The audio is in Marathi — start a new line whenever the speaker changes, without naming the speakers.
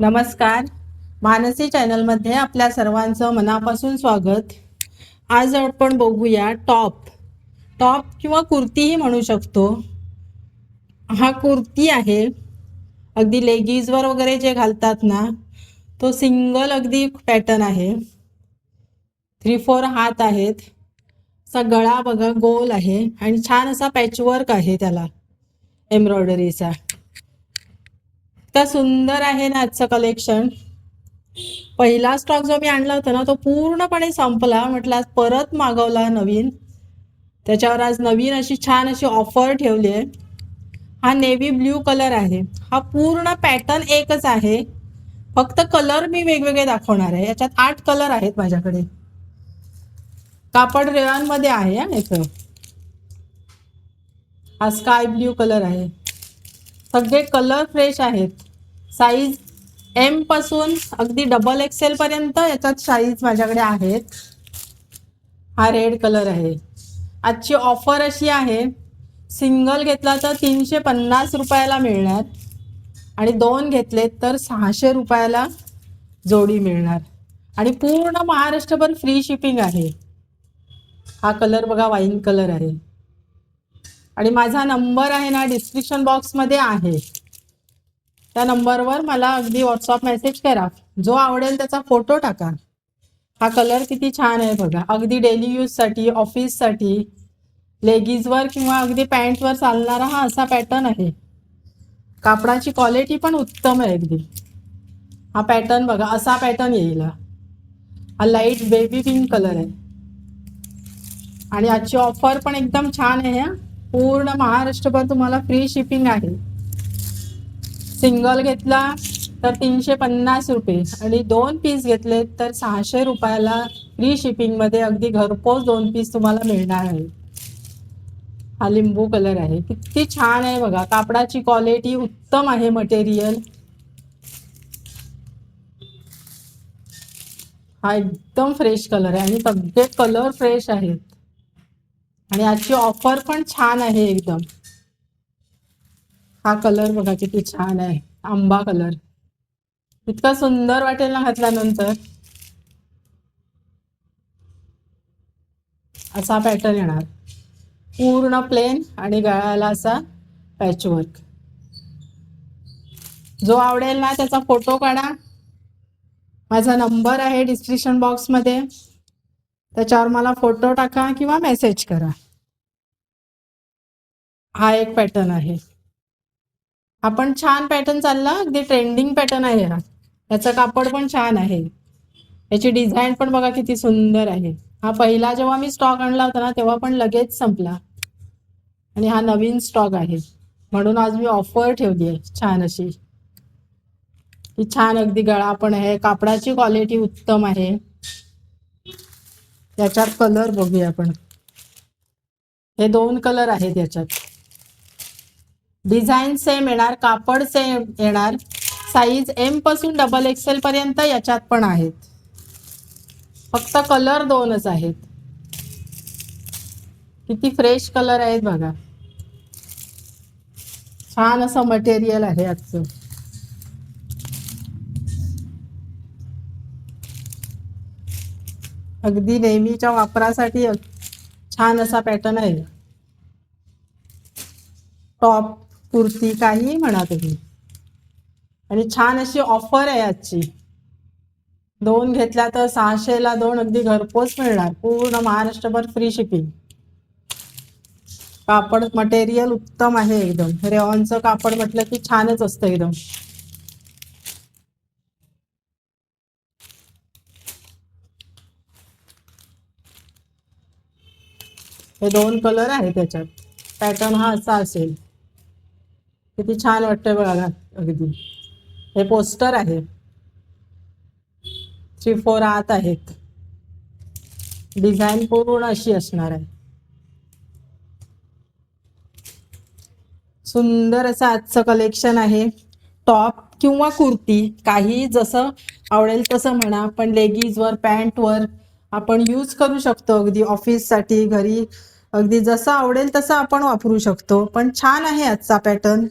नमस्कार. मानसी चॅनलमध्ये आपल्या सर्वांचं मनापासून स्वागत. आज आपण बघूया टॉप. टॉप किंवा कुर्तीही म्हणू शकतो. हा कुर्ती आहे. अगदी लेगीजवर वगैरे जे घालतात ना तो सिंगल अगदी पॅटर्न आहे. थ्री फोर हात आहेत. असा गळा बघा गोल आहे आणि छान असा पॅचवर्क आहे त्याला. एम्ब्रॉयडरीचा. इतका सुंदर आहे ना आजचं कलेक्शन पहिला स्टॉक जो मी आणला होता ना तो पूर्णपणे संपला. म्हटलं आज परत मागवला नवीन. त्याच्यावर आज नवीन अशी छान अशी ऑफर ठेवली आहे. हा नेव्ही ब्ल्यू कलर आहे. हा पूर्ण पॅटर्न एकच आहे. फक्त कलर मी वेगवेगळे दाखवणार आहे. याच्यात आठ कलर आहेत माझ्याकडे. कापड रेवांमध्ये आहे याचं. हा स्काय ब्ल्यू कलर आहे. सगळे कलर फ्रेश आहेत. साईज एमपासून अगदी डबल एक्सेल पर्यंत याच्यात साईज माझ्याकडे आहेत. हा रेड कलर आहे. आजची ऑफर अशी आहे सिंगल घेतला तर तीनशे पन्नास रुपयाला मिळणार आणि दोन घेतले तर सहाशे रुपयाला जोडी मिळणार. आणि पूर्ण महाराष्ट्रभर फ्री शिपिंग आहे. हा कलर बघा वाईन कलर आहे. आणि माझा नंबर आहे ना डिस्क्रिप्शन बॉक्समध्ये आहे. त्या नंबरवर मला अगदी व्हॉट्सअप मेसेज करा. जो आवडेल त्याचा फोटो टाका. हा कलर किती छान आहे बघा. अगदी डेली यूजसाठी ऑफिससाठी लेगीजवर किंवा अगदी पॅन्टवर चालणारा हा असा पॅटर्न आहे. कापडाची क्वालिटी पण उत्तम आहे अगदी. हा पॅटर्न बघा असा पॅटर्न येईल हा. लाइट बेबी पिंक कलर आहे. आणि आजची ऑफर पण एकदम छान आहे पूर्ण महाराष्ट्रभर तुम्हाला फ्री शिपिंग आहे. सिंगल घेतला तर तीनशे पन्नास रुपये. आणि दोन पीस घेतले तर सहाशे रुपयाला फ्री शिपिंगमध्ये अगदी घरपोच दोन पीस तुम्हाला मिळणार आहे. हा लिंबू कलर आहे. किती छान आहे बघा. कापडाची क्वालिटी उत्तम आहे मटेरियल हा एकदम फ्रेश कलर आहे आणि सगळे कलर फ्रेश आहेत. आणि आजची ऑफर पण छान आहे एकदम. हा कलर बघा किती छान आहे. आंबा कलर. इतका सुंदर वाटेल ना घातल्यानंतर. असा पॅटर्न येणार. पूर्ण प्लेन आणि गळ्याला असा पॅचवर्क जो आवडेल ना त्याचा फोटो काढा. माझा नंबर आहे डिस्क्रिप्शन बॉक्समध्ये त्याच्यावर मला फोटो टाका किंवा मेसेज करा. हा एक पॅटर्न आहे. आपण छान पॅटर्न चालला अगदी ट्रेंडिंग पॅटर्न आहे हा. त्याचं कापड पण छान आहे. याची डिझाईन पण बघा किती सुंदर आहे. हा पहिला जेव्हा मी स्टॉक आणला होता ना तेव्हा पण लगेच संपला. आणि हा नवीन स्टॉक आहे. म्हणून आज मी ऑफर ठेवली आहे छान अशी. ही छान अगदी गळा पण आहे. कापडाची क्वालिटी उत्तम आहे. याच्यात कलर बघूया आपण. हे दोन कलर आहेत याच्यात. डिझाईन सेम येणार कापड सेम येणार साईज एमपासून डबल एक्सेल पर्यंत याच्यात पण आहेत. फक्त कलर दोनच आहेत. किती फ्रेश कलर आहेत बघा. छान असं मटेरियल आहे आजचं. अगदी नेहमीच्या वापरासाठी छान असा पॅटर्न आहे. टॉप कुर्ती काही म्हणा तुम्ही. आणि छान अशी ऑफर आहे आजची. दोन घेतल्या तर सहाशेला दोन अगदी घरपोच मिळणार. पूर्ण महाराष्ट्रभर फ्री शिपिंग कापड मटेरियल उत्तम आहे एकदम. रेऑनचं कापड म्हटलं की छानच असतं एकदम. हे दोन कलर आहे त्याच्यात. पॅटर्न हा असा असेल. किती छान वाटतंय बघा अगदी. हे पोस्टर आहे. थ्री फोर आत आहेत. डिझाईन पूर्ण अशी असणार आहे. सुंदर असं आजचं कलेक्शन आहे. टॉप किंवा कुर्ती काही जसं आवडेल तसं म्हणा पण लेगीजवर पॅन्टवर आपण यूज करू शकतो. अगदी ऑफिससाठी घरी अगदी जसं आवडेल तसं आपण वापरू शकतो. पण छान आहे आजचा पॅटर्न.